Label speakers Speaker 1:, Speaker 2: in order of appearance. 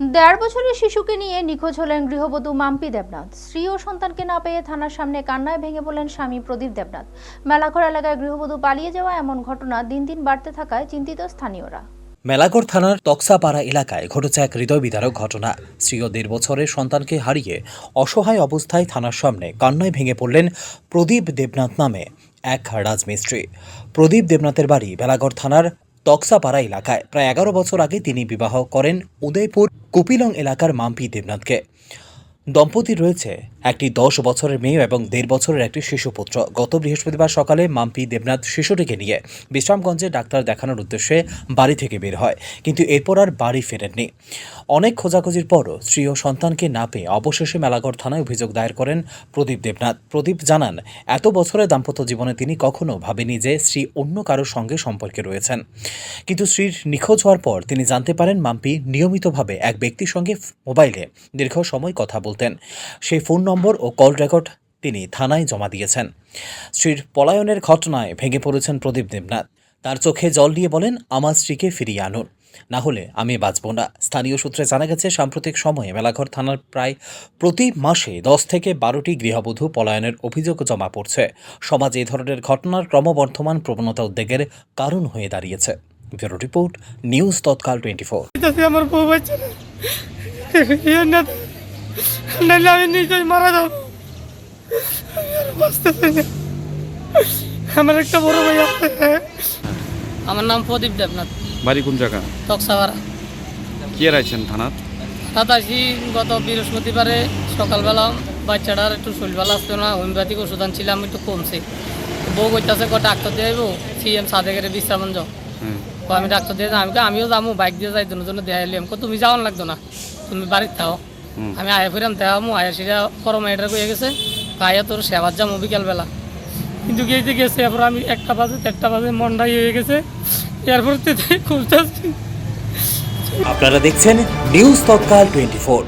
Speaker 1: দেড় বছরের শিশুকে নিয়ে নিখোঁজ হলেন গৃহবধূ মাম্পি দেবনাথ। স্ত্রী ও সন্তানকে না পেয়ে থানার সামনে কান্নায় ভেঙে পড়লেন স্বামী প্রদীপ দেবনাথ। মেলাঘর এলাকায় গৃহবধূ পালিয়ে যাওয়া এমন ঘটনা দিন দিন বাড়তে থাকায় চিন্তিত স্থানীয়রা।
Speaker 2: মেলাগড় থানার তক্সাপাড়া এলাকায় ঘটেছে এক হৃদয় বিদারক ঘটনা। স্ত্রী ও দেড় বছরের সন্তানকে হারিয়ে অসহায় অবস্থায় থানার সামনে কান্নায় ভেঙে পড়লেন প্রদীপ দেবনাথ নামে এক রাজমিস্ত্রি। প্রদীপ দেবনাথের বাড়ি বেলাগড় থানার তক্সাপাড়া এলাকায়। প্রায় এগারো বছর আগে তিনি বিবাহ করেন উদয়পুর কুপিলং এলাকার মাম্পি দেবনাথকে। দম্পতির রয়েছে একটি দশ বছরের মেয়ে এবং দেড় বছরের একটি শিশুপুত্র। গত বৃহস্পতিবার সকালে মাম্পি দেবনাথ শিশুটিকে নিয়ে বিশ্রামগঞ্জে ডাক্তার দেখানোর উদ্দেশ্যে বাড়ি থেকে বের হয়, কিন্তু এরপর আর বাড়ি ফেরেননি। অনেক খোঁজাখুঁজির পরও স্ত্রী ও সন্তানকে না পেয়ে অবশেষে মেলাগড় থানায় অভিযোগ দায়ের করেন প্রদীপ দেবনাথ। প্রদীপ জানান, এত বছরের দাম্পত্য জীবনে তিনি কখনো ভাবেনি যে স্ত্রী অন্য কারোর সঙ্গে সম্পর্কে রয়েছেন। কিন্তু স্ত্রীর নিখোঁজ হওয়ার পর তিনি জানতে পারেন মাম্পি নিয়মিতভাবে এক ব্যক্তির সঙ্গে মোবাইলে দীর্ঘ সময় কথা বলতেন সেই ফোন নম্বর ও কল রেকর্ড তিনি থানায় জমা দিয়েছেন। স্ত্রীর পলায়নের ঘটনায় ভেঙে পড়েছেন প্রদীপ দেবনাথ। তার চোখে জল দিয়ে বলেন, আমার স্ত্রীকে ফিরিয়ে আনুন। না হলে আমি বাঁচব না। স্থানীয় সূত্রে জানা গেছে, সাম্প্রতিক সময়ে মেলাঘর থানার প্রায় প্রতি মাসে দশ থেকে বারোটি গৃহবধূ পলায়নের অভিযোগ জমা পড়ছে। সমাজে এ ধরনের ঘটনার ক্রমবর্ধমান প্রবণতা উদ্বেগের কারণ হয়ে দাঁড়িয়েছে। রিপোর্ট, নিউজ তৎকাল টোয়েন্টি ফোর
Speaker 3: নাহলে আমি নিজেই মারা যাব। বাঁচতে চাই না আমার একটা বড় ভাই আছে।
Speaker 4: আমার নাম প্রদীপ দেবনাথ।
Speaker 5: বাড়ি কোন জায়গা?
Speaker 4: টকসাওয়ারা
Speaker 5: কি আছেন থানার
Speaker 4: হঠাৎ আসি গত বৃহস্পতিবারে সকালবেলা বাচ্চাটার একটু শরীর ভালো আসতো না হোমিওপ্যাথিক ওষুধ আনছিলাম একটু কমছে। বউ কইতাছে ক ডাক্তার দিয়ে আইবো? সিএম সাদেকের বিশ্রামঞ্জ আমি ডাক্তার দিয়ে। আমি আমিও যাব বাইক দিয়ে যাই দুজন জন্য দেখাইলি আমি তুমি যাওয়ান লাগতো না তুমি বাড়িতে থাও। আমি আয়া ফিরাম দেওয়ামু আয়া সেটা করম এটা কয়ে গেছে আয়া তোর সেবার যাব বিকালবেলা কিন্তু গেছে গেছে এরপর আমি একটা বাজে চারটা বাজে মন্ডাই হয়ে গেছে। এরপর খুঁজতেছি
Speaker 2: আপনারা দেখছেন নিউজ তৎকাল টোয়েন্টি ফোর